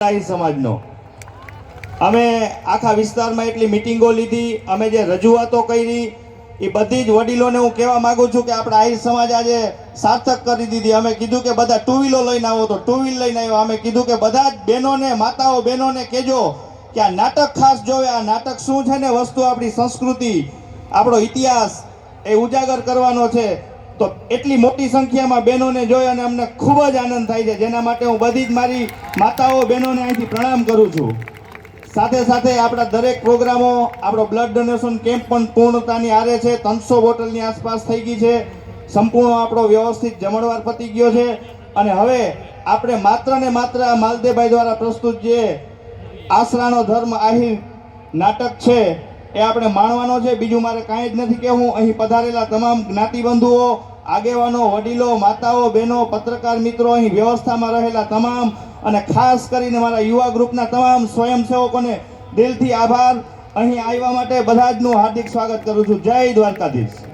આહિર સમાજનો. અમે આખા વિસ્તારમાં એટલી મિટિંગો લીધી, અમે જે રજૂઆતો કરી, એ બધી જ વડીલોને હું કહેવા માગું છું કે આપણે આહિર સમાજ આજે સાર્થક કરી દીધી. અમે કીધું કે બધા ટુ વ્હીલો લઈને આવો તો ટુ વ્હીલ લઈને આવ્યો. અમે કીધું કે બધા જ બહેનોને, માતાઓ બહેનોને કહેજો કે આ નાટક ખાસ જોવે. આ નાટક શું છે ને વસ્તુ આપણી સંસ્કૃતિ, આપણો ઇતિહાસ એ ઉજાગર કરવાનો છે. તો એટલી મોટી સંખ્યામાં બહેનોને જોઈ અને અમને ખૂબ જ આનંદ થાય છે. જેના માટે હું બધી જ મારી માતાઓ બહેનોને અહીંથી પ્રણામ કરું છું. સાથે સાથે આપણા દરેક પ્રોગ્રામો, આપણો બ્લડ ડોનેશન કેમ્પ પણ પૂર્ણતાની આરે છે. ત્રણસો બોટલની આસપાસ થઈ ગઈ છે. સંપૂર્ણ આપણો વ્યવસ્થિત જમણવાર પતી ગયો છે. અને હવે આપણે માત્ર ને માત્ર માલદેભાઈ દ્વારા પ્રસ્તુત જે આશરાનો ધર્મ આહિર નાટક છે એ આપણે માણવાનો છે, બીજું મારે કાંઈ જ નથી કહેવું. અહીં પધારેલા તમામ જ્ઞાતિબંધુઓ, આગેવાનો, વડીલો, માતાઓ, બહેનો, પત્રકાર મિત્રો, અહીં વ્યવસ્થામાં રહેલા તમામ અને ખાસ કરીને મારા યુવા ગ્રુપના તમામ સ્વયંસેવકોને દિલથી આભાર. અહીં આવ્યા માટે બધા જનું હાર્દિક સ્વાગત કરું છું. જય દ્વારકાધીશ.